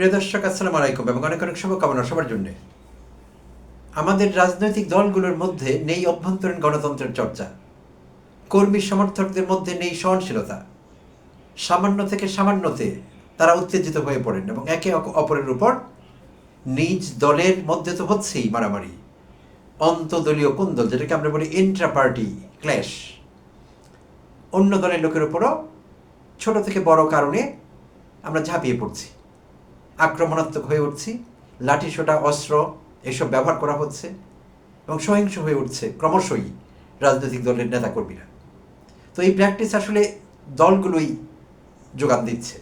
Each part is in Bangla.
প্রিয় দর্শক, আসসালামু আলাইকুম এবং অনেক অনেক শুভকামনা সবার জন্যে। আমাদের রাজনৈতিক দলগুলোর মধ্যে নেই অভ্যন্তরীণ গণতন্ত্রের চর্চা। কর্মী সমর্থকদের মধ্যে নেই সহনশীলতা। সামান্য থেকে সামান্যতে তারা উত্তেজিত হয়ে পড়েন এবং একে অপরের উপর নিজ দলের মধ্যে তো হচ্ছেই মারামারি। অন্তদলীয় কুন্দল যেটাকে আমরা বলি ইন্ট্রা পার্টি ক্ল্যাশ অন্য দলের লোকের উপরও ছোট থেকে বড় কারণে আমরা ঝাঁপিয়ে পড়ছি। আক্রমণাত্মক হয়ে উঠছি, লাঠি সোটা অস্ত্র এসব ব্যবহার করা হচ্ছে এবং সহিংস হয়ে উঠছে ক্রমশই রাজনৈতিক দলের নেতাকর্মীরা। তো এই প্র্যাকটিস আসলে দলগুলোই যোগান দিচ্ছে।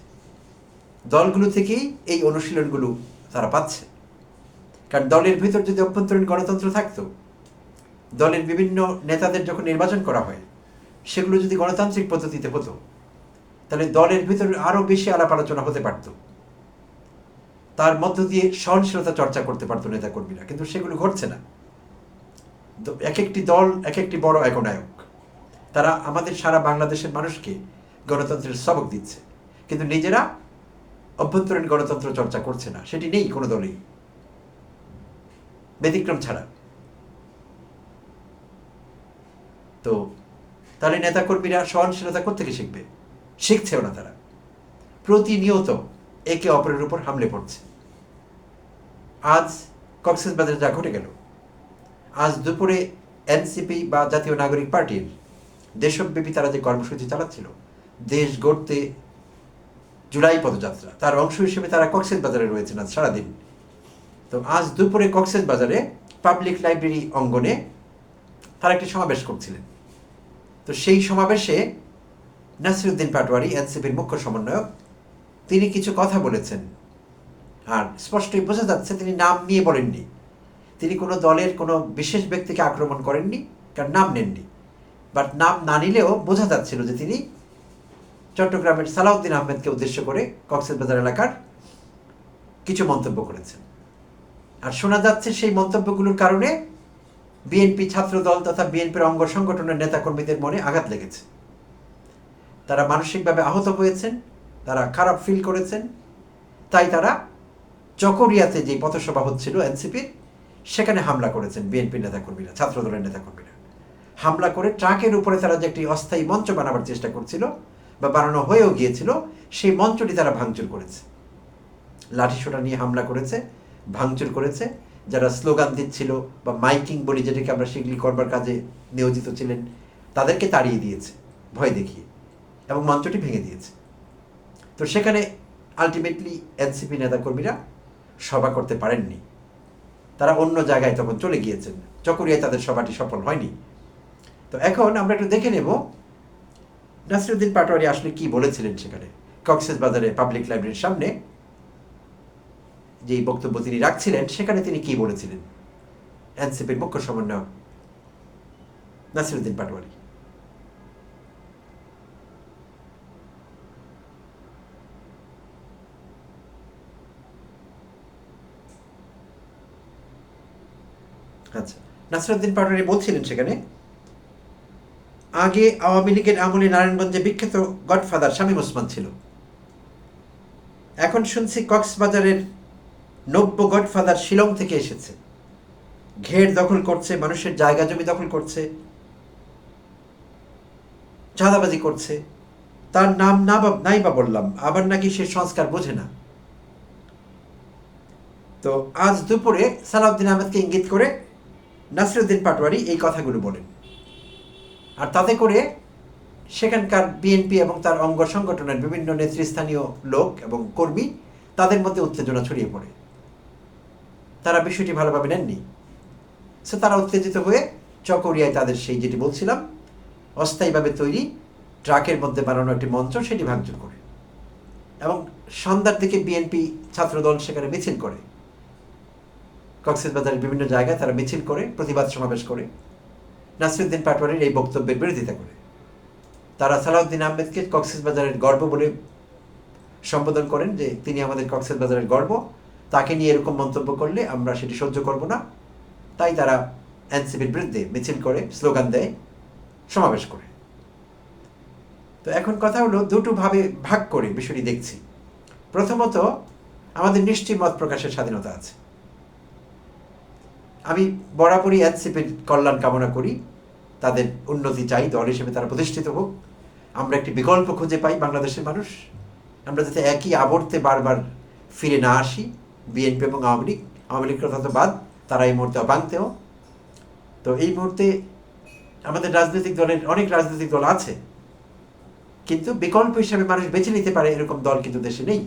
দলগুলো থেকেই এই অনুশীলনগুলো তারা পাচ্ছে। কারণ দলের ভিতর যদি অভ্যন্তরীণ গণতন্ত্র থাকতো, দলের বিভিন্ন নেতাদের যখন নির্বাচন করা হয়, সেগুলো যদি গণতান্ত্রিক পদ্ধতিতে হতো, তাহলে দলের ভিতরে আরও বেশি আলাপ আলোচনা হতে পারতো। তার মধ্য দিয়ে সহনশীলতা চর্চা করতে পারতো নেতাকর্মীরা, কিন্তু সেগুলো ঘটছে না। তো এক একটি দল এক একটি বড় একনায়ক, তারা আমাদের সারা বাংলাদেশের মানুষকে গণতন্ত্রের সবক দিচ্ছে, কিন্তু নিজেরা অভ্যন্তরীণ গণতন্ত্র চর্চা করছে না, সেটি নেই কোনো দলেই। ব্যতিক্রম ছাড়া। তো তাহলে নেতাকর্মীরা সহনশীলতা থেকে শিখবে? শিখছেও না তারা। প্রতিনিয়ত একে অপরের উপর হামলে পড়ছে। আজ কক্সবাজারে যা ঘটে গেল, আজ দুপুরে এনসিপি বা জাতীয় নাগরিক পার্টির দেশব্যাপী তারা যে কর্মসূচি চালাচ্ছিল, দেশ গড়তে জুলাই পদযাত্রা, তার অংশ হিসেবে তারা কক্সেস বাজারে রয়েছেন আজ সারাদিন। তো আজ দুপুরে কক্সেস বাজারে পাবলিক লাইব্রেরি অঙ্গনে তারা একটি সমাবেশ করছিলেন। তো সেই সমাবেশে নাসিরুদ্দিন পাটোয়ারি, এনসিপির মুখ্য সমন্বয়ক তিনি কিছু কথা বলেছেন। আর স্পষ্টই বোঝা যাচ্ছে তিনি নাম নিয়ে বলেননি। তিনি কোনো দলের কোনো বিশেষ ব্যক্তিকে আক্রমণ করেননি, কারণ নাম নেননি। বাট নাম না নিলেও বোঝা যাচ্ছিল যে তিনি চট্টগ্রামের সালাউদ্দিন আহমেদকে উদ্দেশ্য করে কক্সবাজার এলাকার কিছু মন্তব্য করেছেন। আর শোনা যাচ্ছে সেই মন্তব্যগুলোর কারণে বিএনপি ছাত্রদল তথা বিএনপির অঙ্গ সংগঠনের নেতাকর্মীদের মনে আঘাত লেগেছে। তারা মানসিকভাবে আহত হয়েছেন তারা খারাপ ফিল করেছেন। তাই তারা চকরিয়াতে যে পথসভা হচ্ছিল এনসিপির সেখানে হামলা করেছেন বিএনপি নেতাকর্মীরা, ছাত্রদলের নেতাকর্মীরা। হামলা করে ট্রাকের উপরে তারা যে একটি অস্থায়ী মঞ্চ বানাবার চেষ্টা করছিল বা বানানো হয়েও গিয়েছিল, সেই মঞ্চটি তারা ভাঙচুর করেছে। লাঠিসোটা নিয়ে হামলা করেছে, ভাঙচুর করেছে, যারা স্লোগান দিচ্ছিল বা মাইকিং বলি যেটাকে আমরা সেগুলি করবার কাজে নিয়োজিত ছিলেন, তাদেরকে তাড়িয়ে দিয়েছে, ভয় দেখিয়ে এবং মঞ্চটি ভেঙে দিয়েছে। তো সেখানে আলটিমেটলি এনসিপি নেতাকর্মীরা সভা করতে পারেননি। তারা অন্য জায়গায় তখন চলে গিয়েছেন। চকরিয়ায় তাদের সভাটি সফল হয়নি। তো এখন আমরা একটু দেখে নেব নাসিরুদ্দিন পাটোয়ারি আসলে কি বলেছিলেন সেখানে। কক্সেস বাজারে পাবলিক লাইব্রেরির সামনে যেই বক্তব্য তিনি রাখছিলেন, সেখানে তিনি কি বলেছিলেন? এনসিপির মুখ্য সমন্বয়ক নাসিরুদ্দিন পাটোয়ারি। আচ্ছা। পাটোয়ারি বলছিলেন সেখানে, আগে আওয়ামী লীগের আমলে নারায়ণগঞ্জে বিখ্যাত গডফাদার শামীম ওসমান ছিল। এখন শুনছি কক্সবাজারের নব্য গডফাদার শিলং থেকে এসেছে। ঘের দখল করছে, মানুষের জায়গা জমি দখল করছে, চাঁদাবাজি করছে। তার নাম না বা নাই বা বললাম, আবার নাকি সে সংস্কার বোঝে না। তো আজ দুপুরে সালাউদ্দিন আহমেদকে ইঙ্গিত করে নাসিরুদ্দিন পাটোয়ারি এই কথাগুলো বলেন। আর তাতে করে সেখানকার বিএনপি এবং তার অঙ্গ সংগঠনের বিভিন্ন নেতৃস্থানীয় লোক এবং কর্মী তাদের মধ্যে উত্তেজনা ছড়িয়ে পড়ে। তারা বিষয়টি ভালোভাবে নেননি। সো তারা উত্তেজিত হয়ে চকরিয়ায় তাদের সেই যেটি বলছিলাম, অস্থায়ীভাবে তৈরি ট্রাকের মধ্যে বানানো একটি মঞ্চ, সেটি ভাঙচুর করে। এবং সন্ধ্যার দিকে বিএনপি ছাত্রদল সেখানে মিছিল করে। কক্সবাজারের বিভিন্ন জায়গায় তারা মিছিল করে, প্রতিবাদ সমাবেশ করে। নাসিরুদ্দিন পাটোয়ারির এই বক্তব্যের বিরোধিতা করে। তারা সালাউদ্দিন আহমেদকে কক্সবাজারের গর্ব বলে সম্বোধন করেন যে, তিনি আমাদের কক্সবাজারের গর্ব। তাকে নিয়ে এরকম মন্তব্য করলে আমরা সেটি সহ্য করব না। তাই তারা এনসিপির বিরুদ্ধে মিছিল করে, স্লোগান দেয়, সমাবেশ করে। তো এখন কথা হলো দুটো ভাবে ভাগ করে বিষয়টি দেখছি। প্রথমত, আমাদের নিশ্চয়ই মত প্রকাশের স্বাধীনতা আছে। আমি বরাবরই এনসিপির কল্যাণ কামনা করি। তাদের উন্নতি চাই, দল হিসেবে তারা প্রতিষ্ঠিত হোক। আমরা একটি বিকল্প খুঁজে পাই বাংলাদেশের মানুষ। আমরা যাতে একই আবর্তে বারবার ফিরে না আসি, বিএনপি এবং আওয়ামী লীগ। আওয়ামী লীগ কথা তো বাদ, তারা এই মুহূর্তে অবাংতেও। তো এই মুহূর্তে আমাদের রাজনৈতিক দলের অনেক রাজনৈতিক দল আছে। কিন্তু বিকল্প হিসাবে মানুষ বেছে নিতে পারে এরকম দল কিন্তু দেশে নেই।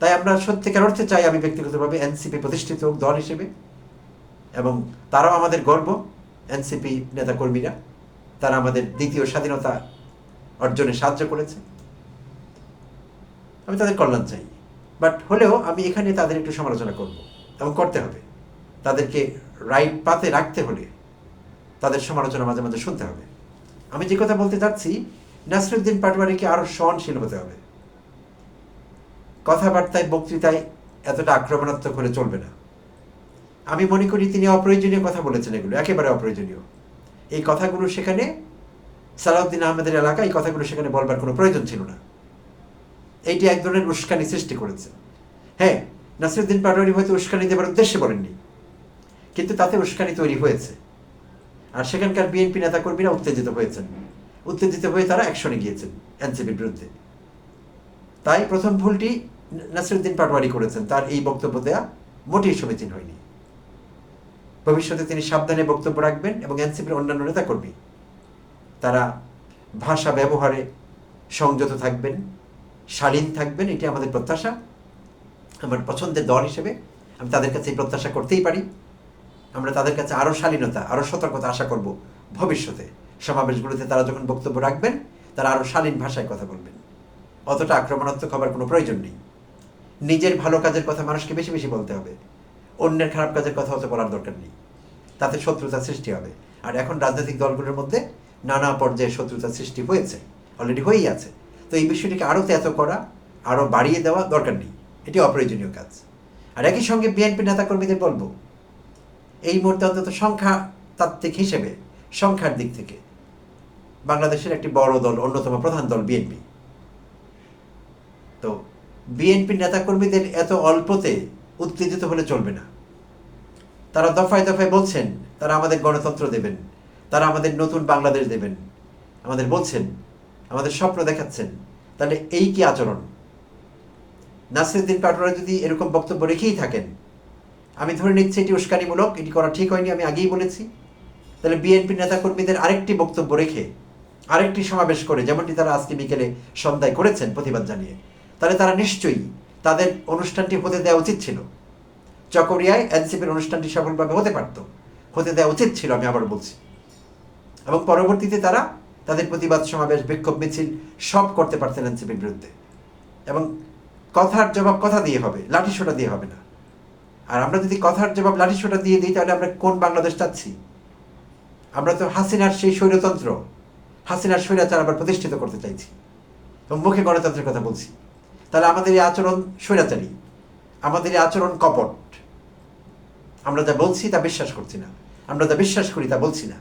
তাই আমরা সত্যিকার অর্থে চাই আমি ব্যক্তিগতভাবে এনসিপি প্রতিষ্ঠিত হোক, দল হিসেবে। এবং তারাও আমাদের গর্ব, এনসিপি নেতাকর্মীরা। তারা আমাদের দ্বিতীয় স্বাধীনতা অর্জনে সাহায্য করেছে। আমি তাদের কল্যাণ চাই। বাট হলেও আমি এখানে তাদের একটু সমালোচনা করব এবং করতে হবে। তাদেরকে রাইট পাতে রাখতে হলে তাদের সমালোচনা মাঝে মাঝে শুনতে হবে। আমি যে কথা বলতে চাচ্ছি নাসরুদ্দিন পাটওয়ারিকে আরও সহনশীল হতে হবে। কথাবার্তায় বক্তৃতায় এতটা আক্রমণাত্মক হলে চলবে না। আমি মনে করি তিনি অপ্রয়োজনীয় কথা বলেছেন এগুলো, একেবারে অপ্রয়োজনীয়। এই কথাগুলো সেখানে সালাউদ্দিন আহমেদের এলাকায় এই কথাগুলো সেখানে বলবার কোনো প্রয়োজন ছিল না। এইটি এক ধরনের উস্কানি সৃষ্টি করেছে। হ্যাঁ নাসিরুদ্দিন পাটোয়ারি হয়তো উস্কানি দেবার উদ্দেশ্যে বলেননি, কিন্তু তাতে উস্কানি তৈরি হয়েছে। আর সেখানকার বিএনপি নেতাকর্মীরা উত্তেজিত হয়েছেন। উত্তেজিত হয়ে তারা অ্যাকশনে গিয়েছেন এনসিপির বিরুদ্ধে। তাই প্রথম ভুলটি নাসিরুদ্দিন পাটোয়ারি করেছেন, তার এই বক্তব্য দেয়া মোটেই সমীচীন হয়নি। ভবিষ্যতে তিনি সাবধানে বক্তব্য রাখবেন এবং এনসিপির অন্যান্য নেতা নেতাকর্মী, তারা ভাষা ব্যবহারে সংযত থাকবেন, শালীন থাকবেন, এটি আমাদের প্রত্যাশা। আমার পছন্দের দল হিসেবে আমি তাদের কাছে এই প্রত্যাশা করতেই পারি। আমরা তাদের কাছে আরও শালীনতা আরও সতর্কতা আশা করব ভবিষ্যতে। সমাবেশগুলোতে তারা যখন বক্তব্য রাখবেন, তারা আরও শালীন ভাষায় কথা বলবেন। অতটা আক্রমণাত্মক হবার কোনো প্রয়োজন নেই। নিজের ভালো কাজের কথা মানুষকে বেশি বেশি বলতে হবে। অন্যের খারাপ কাজের কথা হতে বলার দরকার নেই। তাতে শত্রুতা সৃষ্টি হবে। আর এখন রাজনৈতিক দলগুলোর মধ্যে নানা পর্যায়ে শত্রুতা সৃষ্টি হয়েছে অলরেডি হয়েই আছে। তো এই বিষয়টিকে আরও তেত করা, আরও বাড়িয়ে দেওয়া দরকার নেই। এটি অপ্রয়োজনীয় কাজ। আর একই সঙ্গে বিএনপি নেতাকর্মীদের বলব, এই মুহূর্তে অন্তত সংখ্যা তাত্ত্বিক হিসেবে, সংখ্যার দিক থেকে, বাংলাদেশের একটি বড় দল, অন্যতম প্রধান দল বিএনপি। তো বিএনপি নেতাকর্মীদের এত অল্পতে উত্তেজিত হলে চলবে না। তারা দফায় দফায় বলছেন, তারা আমাদের গণতন্ত্র দেবেন। তারা আমাদের নতুন বাংলাদেশ দেবেন। আমাদের বলছেন, আমাদের স্বপ্ন দেখাচ্ছেন। তাহলে এই কি আচরণ? নাসিরুদ্দিন পাটোয়ারি যদি এরকম বক্তব্য রেখেই থাকেন, আমি ধরে নিচ্ছি এটি উস্কানিমূলক, এটি করা ঠিক হয়নি, আমি আগেই বলেছি। তাহলে বিএনপি নেতাকর্মীদের আরেকটি বক্তব্য রেখে আরেকটি সমাবেশ করে, যেমনটি তারা আজকে বিকেলে সন্ধ্যায় করেছেন প্রতিবাদ জানিয়ে, তাহলে তারা নিশ্চয়ই তাদের অনুষ্ঠানটি হতে দেওয়া উচিত ছিল। চকরিয়ায় এনসিপির অনুষ্ঠানটি সফলভাবে হতে পারত। হতে দেওয়া উচিত ছিল, আমি আবার বলছি। এবং পরবর্তীতে তারা তাদের প্রতিবাদ সমাবেশ, বিক্ষোভ মিছিল সব করতে পারতেন এনসিপির বিরুদ্ধে। এবং কথার জবাব কথা দিয়ে হবে, লাঠি সোটা দিয়ে হবে না। আর আমরা যদি কথার জবাব, লাঠি সোটা দিয়ে দিই, তাহলে আমরা কোন বাংলাদেশ চাচ্ছি? আমরা তো হাসিনার সেই স্বৈরতন্ত্র, হাসিনার স্বৈরাচার আবার প্রতিষ্ঠিত করতে চাইছি। এবং মুখে গণতন্ত্রের কথা বলছি। তাহলে আমাদের এই আচরণ স্বৈরাচারী। আমাদের এই আচরণ কপট। আমরা যা বলছি তা বিশ্বাস করছি না। আমরা যা বিশ্বাস করি তা বলছি না।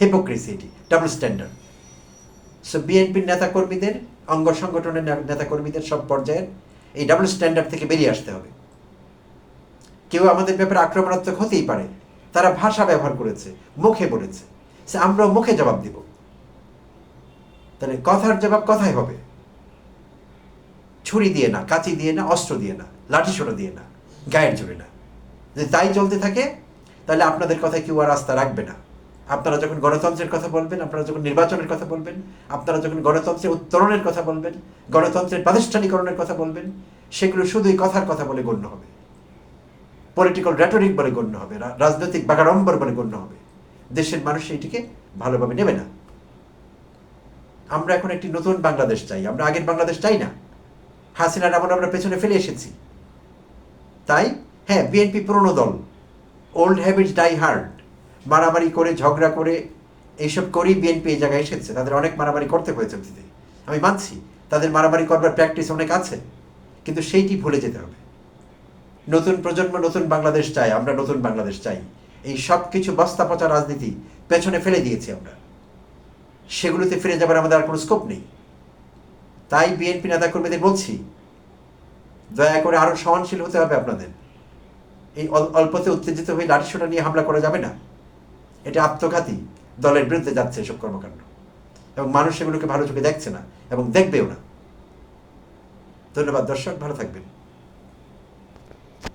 হিপোক্রেসি এটি ডাবল স্ট্যান্ডার্ড সো বিএনপির নেতাকর্মীদের, অঙ্গ সংগঠনের নেতাকর্মীদের সব পর্যায়ের এই ডাবল স্ট্যান্ডার্ড থেকে বেরিয়ে আসতে হবে। কেউ আমাদের ব্যাপারে আক্রমণাত্মক হতেই পারে। তারা ভাষা ব্যবহার করেছে, মুখে বলেছে। সে আমরাও মুখে জবাব দিব। তাহলে কথার জবাব কথাই হবে? ছুরি দিয়ে না, কাঁচি দিয়ে না, অস্ত্র দিয়ে না লাঠি সোটা দিয়ে না, গায়ের জোরে না। যদি তাই চলতে থাকে, তাহলে আপনাদের কথায় কেউ আর আস্থা রাখবে না। আপনারা যখন গণতন্ত্রের কথা বলবেন, আপনারা যখন নির্বাচনের কথা বলবেন, আপনারা যখন গণতন্ত্রের উত্তরণের কথা বলবেন, গণতন্ত্রের প্রাতিষ্ঠানিকরণের কথা বলবেন, সেগুলো শুধুই কথার কথা বলে গণ্য হবে। পলিটিক্যাল র্যাটরিক বলে গণ্য হবে রাজনৈতিক বাগাড়ম্বর বলে গণ্য হবে। দেশের মানুষ এইটিকে ভালোভাবে নেবে না। আমরা এখন একটি নতুন বাংলাদেশ চাই, আমরা আগের বাংলাদেশ চাই না। হাসিনার আমল আমরা পেছনে ফেলে এসেছি। তাই হ্যাঁ বিএনপি পুরনো দল ওল্ড হ্যাবিটস ডাই হার্ড মারামারি করে, ঝগড়া করে, এইসব করেই বিএনপি এই জায়গায় এসেছে। তাদের অনেক মারামারি করতে হয়েছে অতীতে। আমি মানছি, তাদের মারামারি করবার প্র্যাকটিস অনেক আছে, কিন্তু সেইটি ভুলে যেতে হবে। নতুন প্রজন্ম, নতুন বাংলাদেশ চাই, আমরা নতুন বাংলাদেশ চাই। এই সব কিছু বস্তা পচা রাজনীতি পেছনে ফেলে দিয়েছি আমরা। সেগুলোতে ফিরে যাবার আমাদের আর কোনো স্কোপ নেই। তাই বিএনপি নেতাকর্মীদের বলছি, দয়া করে আরও সহনশীল হতে হবে আপনাদের। এই অল- অল্পতে উত্তেজিত হয়ে লাঠিসোটা নিয়ে হামলা করা যাবে না। এটা আত্মঘাতী দলের বিরুদ্ধে যাচ্ছে এসব কর্মকাণ্ড। এবং মানুষ সেগুলোকে ভালো চোখে দেখছে না এবং দেখবেও না। ধন্যবাদ, দর্শক, ভালো থাকবেন।